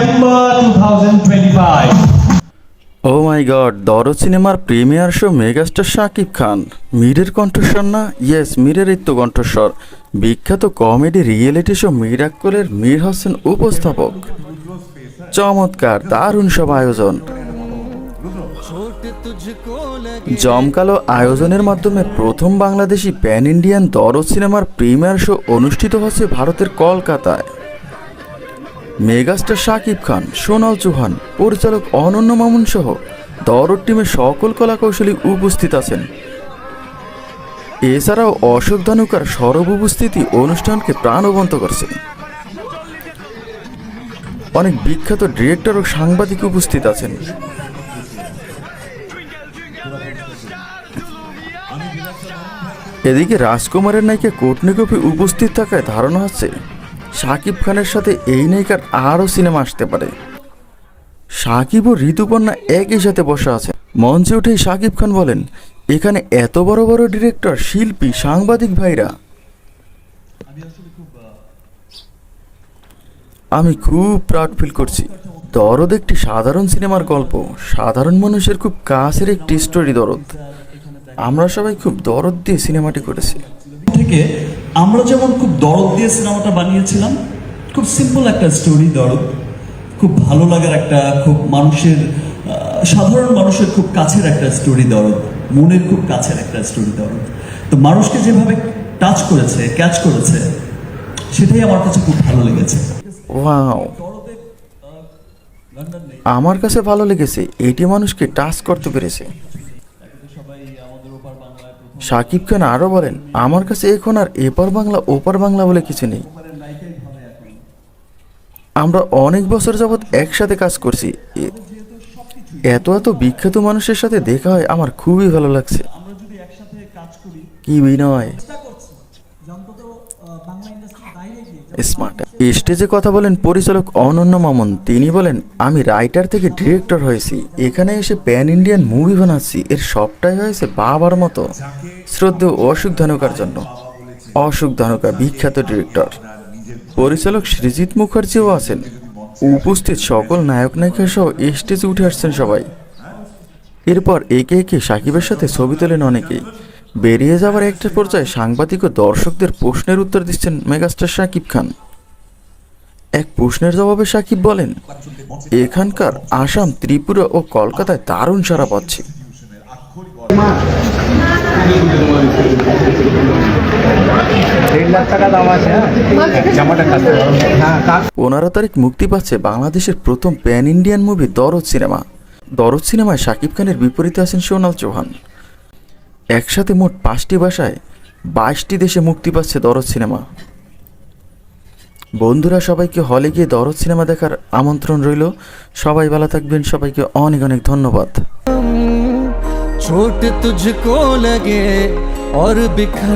September 2025. ও মাই god Dorod সিনেমার premiere show megastar Shakib Khan মীরের কণ্ঠস্বর না? ইয়েস মীরের তো কণ্ঠস্বর। বিখ্যাত কমেডি রিয়েলিটি শো মিরাক্কলের মীর হোসেন উপস্থাপক। চমৎকার, দারুণ সব আয়োজন। জমকালো আয়োজনের মাধ্যমে প্রথম বাংলাদেশি প্যান ইন্ডিয়ান দরদ সিনেমার প্রিমিয়ার শো অনুষ্ঠিত হচ্ছে ভারতের কলকাতায়। মেগাস্টার শাকিব খান, সোনাল চৌহান, পরিচালক অনন্য মামুন সহ দরদ টিমের সকল কলাকৌশলী উপস্থিত আছেন। এছাড়াও অশোক ধানুকার সরব উপস্থিতি অনুষ্ঠানকে প্রাণবন্ত করছে। অনেক বিখ্যাত ডিরেক্টর ও সাংবাদিক উপস্থিত আছেন। এদিকে রাজকুমারের নায়িকা কোটনি কপি উপস্থিত থাকায় ধারণা হচ্ছে শাকিব খানের সাথে এই নায়িকার আরও সিনেমা আসতে পারে? সাকিব ও ঋতুপর্ণা একই সাথে বসে আছে মঞ্চে উঠেই শাকিব খান বলেন, এখানে এত বড় বড় ডিরেক্টর, শিল্পী, সাংবাদিক ভাইরা। আমি খুব প্রাউড ফিল করছি। দরদ একটি সাধারণ সিনেমার গল্প। সাধারণ মানুষের খুব কাছের একটি স্টোরি দরদ। আমরা সবাই খুব দরদ দিয়ে সিনেমাটি করেছি। থেকে আমরা যেমন খুব দরদ দিয়ে সিনেমাটা বানিয়েছিলাম খুব সিম্পল একটা স্টোরি দরদ খুব ভালো লাগার একটা খুব মানুষের সাধারণ মানুষের খুব কাছের একটা স্টোরি দরদ মনের খুব কাছের একটা স্টোরি দরদ। তো মানুষকে যেভাবে টাচ করেছে ক্যাচ করেছে সেটাই আমার কাছে খুব ভালো লেগেছে। ওয়াও আমার কাছে ভালো লেগেছে এটি মানুষকে টাচ করতে পেরেছে। সাকিব খান আরও বলেন আমার কাছে এখন আর এপার বাংলা ওপার বাংলা বলে কিছু নেই। আমরা অনেক বছর যাবৎ একসাথে কাজ করছি। এত এত বিখ্যাত মানুষের সাথে দেখা হয় আমার খুবই ভালো লাগছে। কি বিনয়। স্মার্ট স্টেজে কথা বলেন পরিচালক অনন্য মামন। তিনি বলেন, আমি রাইটার থেকে ডিরেক্টর হয়েছি। এখানে এসে প্যান ইন্ডিয়ান মুভি বানাচ্ছি। এর সবটাই হয়েছে বাবার মতো। শ্রদ্ধেয় অশোক ধানুকার জন্য। অশোক ধানুকা বিখ্যাত ডিরেক্টর। পরিচালক সৃজিৎ মুখার্জিও আছেন। উপস্থিত সকল নায়ক নায়িকা সহ স্টেজে উঠে আসছেন সবাই। এরপর একে একে সাকিবের সাথে ছবি তোলেন অনেকেই। বেরিয়ে যাওয়ার একটা পর্যায়ে সাংবাদিক ও দর্শকদের প্রশ্নের উত্তর দিচ্ছেন মেগাস্টার সাকিব খান। এক প্রশ্নের জবাবে সাকিব বলেন, এখানকার আসাম, ত্রিপুরা ও কলকাতায় দারুণ সারা পাচ্ছে। পনেরো তারিখ মুক্তি পাচ্ছে বাংলাদেশের প্রথম প্যান ইন্ডিয়ান মুভি দরদ সিনেমা। দরদ সিনেমায় শাকিব খানের বিপরীতে আছেন সোনাল চৌহান। একসাথে মোট পাঁচটি ভাষায় বাইশটি দেশে মুক্তি পাচ্ছে দরদ সিনেমা বন্ধুরা সবাইকে হলে গিয়ে দরদ সিনেমা দেখার আমন্ত্রণ রইল সবাই ভালো থাকবেন সবাইকে অনেক অনেক ধন্যবাদ छोट तुझको लगे और बिखर